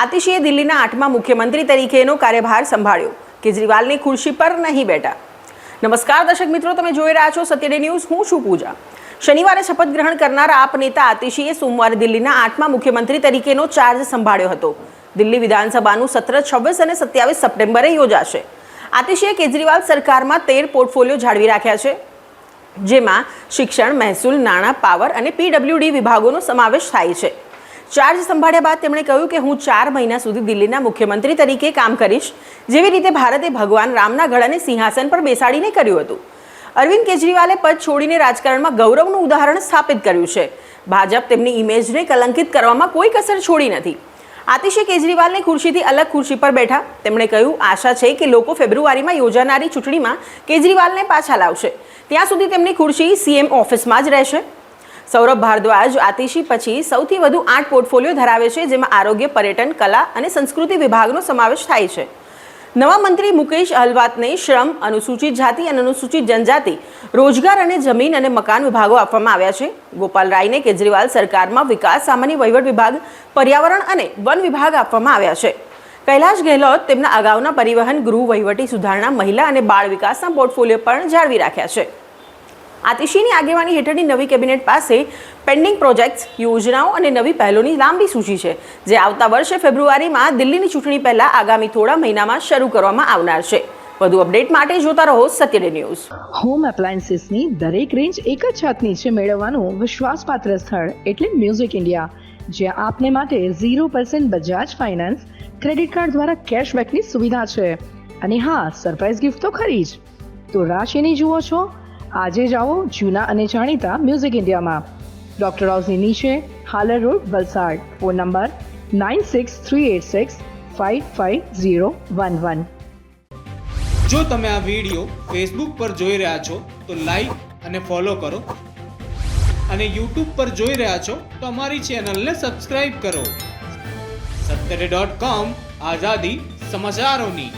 આતિશીએ દિલ્હીના આઠમા મુખ્યમંત્રી તરીકેનો કાર્યભાર સંભાળ્યો. કેજરીવાલની ખુરશી પર નહીં બેઠા. નમસ્કાર, દર્શક મિત્રો, તમે જોઈ રહ્યા છો સત્યડે ન્યૂઝ. હું છું પૂજા. શનિવારે શપથ ગ્રહણ કરનાર આપ નેતા આતિશીએ સોમવારે દિલ્હીના આઠમા મુખ્યમંત્રી તરીકેનો ચાર્જ સંભાળ્યો હતો. દિલ્હી વિધાનસભાનું સત્ર છવ્વીસ અને સત્યાવીસ સપ્ટેમ્બરે યોજાશે. આતિશીએ કેજરીવાલ સરકારમાં તેર પોર્ટફોલિયો જાળવી રાખ્યા છે, જેમાં શિક્ષણ, મહેસૂલ, નાણાં, પાવર અને પીડબ્લ્યુડી વિભાગોનો સમાવેશ થાય છે. ચાર્જ સંભાળ્યા બાદ તેમણે કહ્યું કે હું ચાર મહિના સુધી દિલ્હીના મુખ્યમંત્રી તરીકે કામ કરીશ. જેવી રીતે ભારતે ભગવાન રામના ગળાને સિંહાસન પર બેસાડીને કર્યું હતું. અરવિંદ કેજરીવાલે પદ છોડીને રાજકારણમાં ગૌરવનું ઉદાહરણ સ્થાપિત કર્યું છે. ભાજપ તેમની ઇમેજને કલંકિત કરવામાં કોઈ કસર છોડી નથી. આતિશે કેજરીવાલને ખુરશીથી અલગ ખુરશી પર બેઠા તેમણે કહ્યું, આશા છે કે લોકો ફેબ્રુઆરીમાં યોજાનારી ચૂંટણીમાં કેજરીવાલને પાછા લાવશે. ત્યાં સુધી તેમની ખુરશી સીએમ ઓફિસમાં જ રહેશે. સૌરભ ભારદ્વાજ આતિશી પછી સૌથી વધુ આઠ પોર્ટફોલિયો ધરાવે છે, જેમાં આરોગ્ય, પર્યટન, કલા અને સંસ્કૃતિ વિભાગનો સમાવેશ થાય છે. નવા મંત્રી મુકેશ અહલવાતને શ્રમ, અનુસૂચિત જાતિ અને અનુસૂચિત જનજાતિ, રોજગાર અને જમીન અને મકાન વિભાગો આપવામાં આવ્યા છે. ગોપાલ રાયને કેજરીવાલ સરકારમાં વિકાસ, સામાન્ય વહીવટ વિભાગ, પર્યાવરણ અને વન વિભાગ આપવામાં આવ્યા છે. કૈલાશ ગેહલોત તેમના અગાઉના પરિવહન, ગૃહ વહીવટી સુધારણા, મહિલા અને બાળ વિકાસના પોર્ટફોલિયો પણ જાળવી રાખ્યા છે. આતિશીની આગેવાની હેઠળની નવી કેબિનેટ પાસે પેન્ડિંગ પ્રોજેક્ટ્સ, યોજનાઓ અને નવી પહેલોની લાંબી સૂચિ છે, જે આવતા વર્ષે ફેબ્રુઆરીમાં દિલ્હીની ચૂંટણી પહેલાં આગામી થોડા મહિનામાં શરૂ કરવામાં આવનાર છે. વધુ અપડેટ માટે જોતા રહો સત્યડે ન્યૂઝ. હોમ એપ્લાયન્સીસની દરેક રેન્જ એક જ છતની નીચે મેળવવાનું વિશ્વાસપાત્ર સ્થળ એટલે મ્યુઝિક ઇન્ડિયા જ્યાં આપને માટે zero percent Bajaj finance credit card દ્વારા કેશબેકની સુવિધા છે. અને હા સરપ્રાઇઝ ગિફ્ટ તો ખરી જ. તો રાશિની જુઓ છો આજે જાઓ જૂના અને જાણીતા મ્યુઝિક ઇન્ડિયામાં. ડોક્ટર હાઉસની નીચે Halar road, Valsad. Phone number nine six three eight six five five zero one one. જો તમે આ વીડિયો ફેસબુક પર જોઈ રહ્યા છો, તો લાઈક અને ફોલો કરો. અને યુટ્યુબ પર જોઈ રહ્યા છો, તો અમારી ચેનલને સબસ્ક્રાઇબ કરો. સત્તરે ડોટ કોમ આઝાદી સમાચારોની.